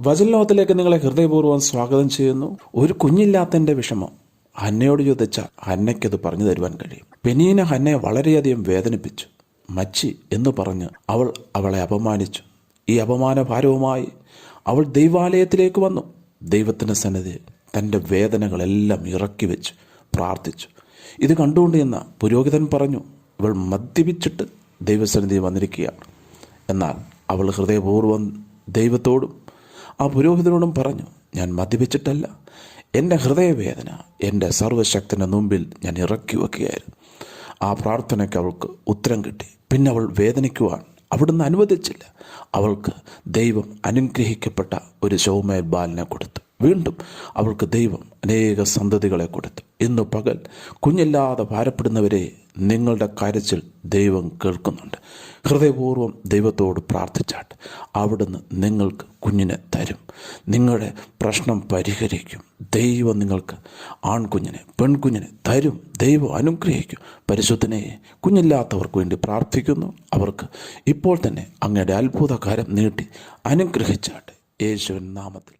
വചനലോകത്തിലേക്ക് നിങ്ങളെ ഹൃദയപൂർവം സ്വാഗതം ചെയ്യുന്നു. ഒരു കുഞ്ഞില്ലാത്തതിന്റെ വിഷമം. ഹന്നയോട് ചോദിച്ചാൽ ഹന്നയ്ക്കത് പറഞ്ഞു തരുവാൻ കഴിയും. പെനീന ഹന്നയെ വളരെയധികം വേദനിപ്പിച്ചു. മച്ചി എന്ന് പറഞ്ഞ് അവൾ അവളെ അപമാനിച്ചു. ഈ അപമാന ഭാരവുമായി അവൾ ദൈവാലയത്തിലേക്ക് വന്നു. ദൈവത്തിന്റെ സന്നിധി തന്റെ വേദനകളെല്ലാം ഇറക്കി വെച്ച് പ്രാർത്ഥിച്ചു. ഇത് കണ്ടുകൊണ്ട് എന്ന പുരോഹിതൻ പറഞ്ഞു ഇവൾ മദ്യപിച്ചിട്ട് ദൈവസന്നിധി വന്നിരിക്കുകയാണ്. എന്നാൽ അവൾ ഹൃദയപൂർവം ദൈവത്തോടും ആ പുരോഹിതനോടും പറഞ്ഞു ഞാൻ മദ്യപിച്ചിട്ടല്ല. എന്റെ ഹൃദയവേദന എന്റെ സർവശക്തന്റെ മുമ്പിൽ ഞാൻ ഇറക്കി വയ്ക്കുകയായിരുന്നു ആ പ്രാർത്ഥനയ്ക്ക് അവൾക്ക് ഉത്തരം കിട്ടി. പിന്നെ അവൾ വേദനിക്കുവാൻ അവിടുന്ന് അനുവദിച്ചില്ല. അവൾക്ക് ദൈവം അനുഗ്രഹിക്കപ്പെട്ട ഒരു ശൗമേൽ ബാലിനെ കൊടുത്തു. വീണ്ടും അവൾക്ക് ദൈവം അനേക സന്തതികളെ കൊടുത്തു. ഇന്ന് പകൽ കുഞ്ഞില്ലാതെ ഭാരപ്പെടുന്നവരെ നിങ്ങളുടെ കരച്ചിൽ ദൈവം കേൾക്കുന്നുണ്ട്. ഹൃദയപൂർവം ദൈവത്തോട് പ്രാർത്ഥിച്ചാട്ട് അവിടുന്ന് നിങ്ങൾക്ക് കുഞ്ഞിനെ തരും. നിങ്ങളുടെ പ്രശ്നം പരിഹരിക്കും. ദൈവം നിങ്ങൾക്ക് ആൺകുഞ്ഞിനെ പെൺകുഞ്ഞിനെ തരും. ദൈവം അനുഗ്രഹിക്കും. പരിശുദ്ധനെ കുഞ്ഞില്ലാത്തവർക്ക് വേണ്ടി പ്രാർത്ഥിക്കുന്നു. അവർക്ക് ഇപ്പോൾ തന്നെ അങ്ങയുടെ അത്ഭുതകാരം നീട്ടി അനുഗ്രഹിച്ചാട്ട്. യേശുവിൻ നാമത്തിൽ